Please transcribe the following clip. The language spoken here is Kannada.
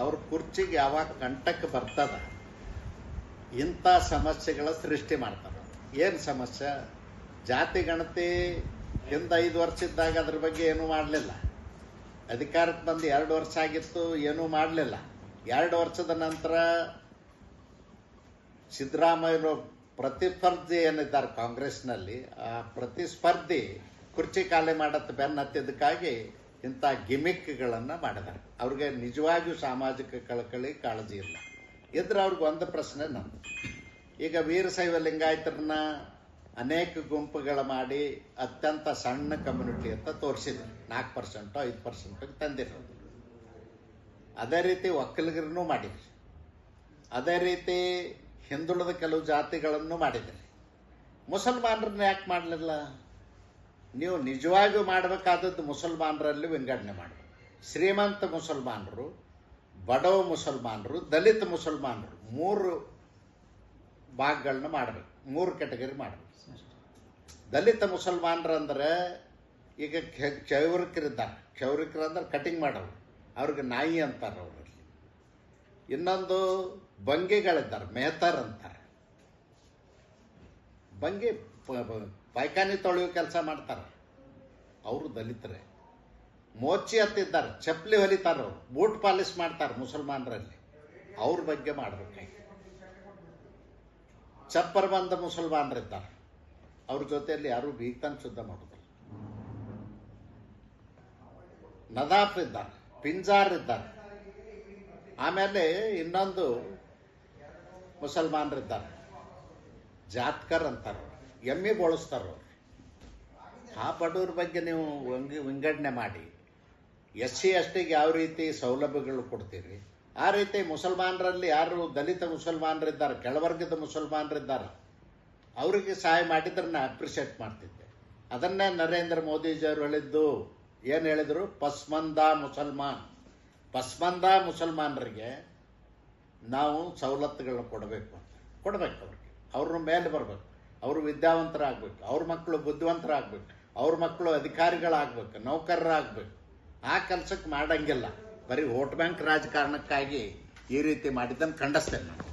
ಅವ್ರ ಕುರ್ಚಿಗೆ ಯಾವಾಗ ಕಂಟಕ್ಕೆ ಬರ್ತದ, ಇಂಥ ಸಮಸ್ಯೆಗಳ ಸೃಷ್ಟಿ ಮಾಡ್ತಾರೆ. ಏನು ಸಮಸ್ಯೆ? ಜಾತಿ ಗಣತಿ ಹಿಂದೆ ಐದು ವರ್ಷ ಇದ್ದಾಗ ಅದ್ರ ಬಗ್ಗೆ ಏನೂ ಮಾಡಲಿಲ್ಲ. ಅಧಿಕಾರಕ್ಕೆ ಬಂದು ಎರಡು ವರ್ಷ ಆಗಿತ್ತು, ಏನೂ ಮಾಡಲಿಲ್ಲ. ಎರಡು ವರ್ಷದ ನಂತರ ಸಿದ್ದರಾಮಯ್ಯರು ಪ್ರತಿಸ್ಪರ್ಧಿ ಏನಿದ್ದಾರೆ ಕಾಂಗ್ರೆಸ್ನಲ್ಲಿ, ಆ ಪ್ರತಿಸ್ಪರ್ಧಿ ಕುರ್ಚಿ ಖಾಲಿ ಮಾಡತ್ತ ಬೆನ್ನ ಹತ್ತಿದ್ದಕ್ಕಾಗಿ ಇಂಥ ಗಿಮಿಕ್ಗಳನ್ನು ಮಾಡಿದ್ದಾರೆ. ಅವ್ರಿಗೆ ನಿಜವಾಗಿಯೂ ಸಾಮಾಜಿಕ ಕಳಕಳಿ ಕಾಳಜಿ ಇಲ್ಲ. ಇದ್ರೆ ಅವ್ರಿಗೆ ಒಂದು ಪ್ರಶ್ನೆ ನಂದು ಈಗ ವೀರಶೈವ ಲಿಂಗಾಯತರನ್ನ ಅನೇಕ ಗುಂಪುಗಳ ಮಾಡಿ ಅತ್ಯಂತ ಸಣ್ಣ ಕಮ್ಯುನಿಟಿ ಅಂತ ತೋರಿಸಿದ್ರು. ನಾಲ್ಕು ಪರ್ಸೆಂಟು ಐದು ಪರ್ಸೆಂಟ್ ತಂದಿರೋದು ಅದೇ ರೀತಿ ಒಕ್ಕಲಿಗರನ್ನು ಮಾಡಿದ್ರಿ. ಅದೇ ರೀತಿ ಹಿಂದುಳಿದ ಕೆಲವು ಜಾತಿಗಳನ್ನು ಮಾಡಿದ್ರಿ. ಮುಸಲ್ಮಾನರನ್ನ ಯಾಕೆ ಮಾಡಲಿಲ್ಲ? ನೀವು ನಿಜವಾಗಿ ಮಾಡಬೇಕಾದದ್ದು ಮುಸಲ್ಮಾನರಲ್ಲಿ ವಿಂಗಡಣೆ ಮಾಡಿ. ಶ್ರೀಮಂತ ಮುಸಲ್ಮಾನರು, ಬಡವ ಮುಸಲ್ಮಾನರು, ದಲಿತ ಮುಸಲ್ಮಾನರು ಮೂರು ಭಾಗಗಳನ್ನ ಮಾಡಬೇಕು. ಮೂರು ಕೆಟಗರಿ ಮಾಡಬೇಕು. ದಲಿತ ಮುಸಲ್ಮಾನರು ಅಂದ್ರೆ ಈಗ ಕ್ಷ- ಕ್ಷೌರಿಕರಿದ್ದಾರೆ. ಕ್ಷೌರಿಕರು ಅಂದ್ರೆ ಕಟಿಂಗ್ ಮಾಡೋರು. ಅವ್ರಿಗೆ ನಾಯಿ ಅಂತಾರೆ ಅವರಲ್ಲಿ. ಇನ್ನೊಂದು ಭಂಗಿಗಳಿದ್ದಾರೆ ಮೆಹತರ್ ಅಂತಾರೆ. ಬಂಗಿ, ಪ- ಪ- ಪಾಯ್ಖಾನೆ ತೊಳೆಯೋ ಕೆಲಸ ಮಾಡ್ತಾರೆ. ಅವರು ದಲಿತರೇ. ಮೋಚಿ ಹತ್ತಿದ್ದಾರೆ ಚಪ್ಪಲಿ ಹೊಲಿತಾರೆ ಬೂಟ್ ಪಾಲಿಶ್ ಮಾಡ್ತಾರೆ ಮುಸಲ್ಮಾನರಲ್ಲಿ. ಅವ್ರ ಬಗ್ಗೆ ಮಾಡ್ಬೇಕಾಗಿ ಚಪ್ಪರ್ ಬಂದ ಮುಸಲ್ಮಾನರಿದ್ದಾರೆ. ಅವ್ರ ಜೊತೆಯಲ್ಲಿ ಯಾರು ಬೀಗ್ತಾನೆ ಶುದ್ಧ ಮಾಡೋದಿಲ್ಲ. ನದಾಫ್ ಇದ್ದಾರೆ ಪಿಂಜಾರ್ ಇದ್ದಾರೆ ಆಮೇಲೆ ಇನ್ನೊಂದು ಮುಸಲ್ಮಾನರಿದ್ದಾರೆ. ಜಾತ್ಕರ್ ಅಂತಾರೆ ಎಮ್ಮೆ ಬಳಸ್ತಾರೆ ಆ ಬಡವ್ರ ಬಗ್ಗೆ ನೀವು ವಂಗಿ, ವಿಂಗಡಣೆ ಮಾಡಿ. ಎಸ್ ಸಿ ಎಸ್ಟಿಗೆ ಯಾವ ರೀತಿ ಸೌಲಭ್ಯಗಳು ಕೊಡ್ತೀರಿ? ಆ ರೀತಿ ಮುಸಲ್ಮಾನರಲ್ಲಿ ಯಾರು ದಲಿತ ಮುಸಲ್ಮಾನರಿದ್ದಾರೆ, ಕೆಳವರ್ಗದ ಮುಸಲ್ಮಾನರಿದ್ದಾರೆ, ಅವರಿಗೆ ಸಹಾಯ ಮಾಡಿದ್ರೆ ಅಪ್ರಿಷಿಯೇಟ್ ಮಾಡ್ತಿದ್ದೆ. ಅದನ್ನೇ ನರೇಂದ್ರ ಮೋದಿಜಿಯವರು ಹೇಳಿದ್ದು. ಏನು ಹೇಳಿದರು? ಪಸ್ಮಂದ ಮುಸಲ್ಮಾನ್. ಪಸ್ಮಂದ ಮುಸಲ್ಮಾನರಿಗೆ ನಾವು ಸವಲತ್ತುಗಳನ್ನ ಕೊಡಬೇಕು ಅಂತ. ಕೊಡಬೇಕು ಅವ್ರಿಗೆ. ಅವ್ರ ಮೇಲೆ ಬರಬೇಕು. ಅವರು ವಿದ್ಯಾವಂತರಾಗಬೇಕು. ಅವ್ರ ಮಕ್ಕಳು ಬುದ್ಧಿವಂತರಾಗಬೇಕು. ಅವ್ರ ಮಕ್ಕಳು ಅಧಿಕಾರಿಗಳಾಗಬೇಕು, ನೌಕರರಾಗಬೇಕು. ಆ ಕೆಲಸಕ್ಕೆ ಮಾಡಂಗಿಲ್ಲ. ಬರೀ ವೋಟ್ ಬ್ಯಾಂಕ್ ರಾಜಕಾರಣಕ್ಕಾಗಿ ಈ ರೀತಿ ಮಾಡಿದ್ದನ್ನು ಖಂಡಿಸ್ತೇನೆ ನಾನು.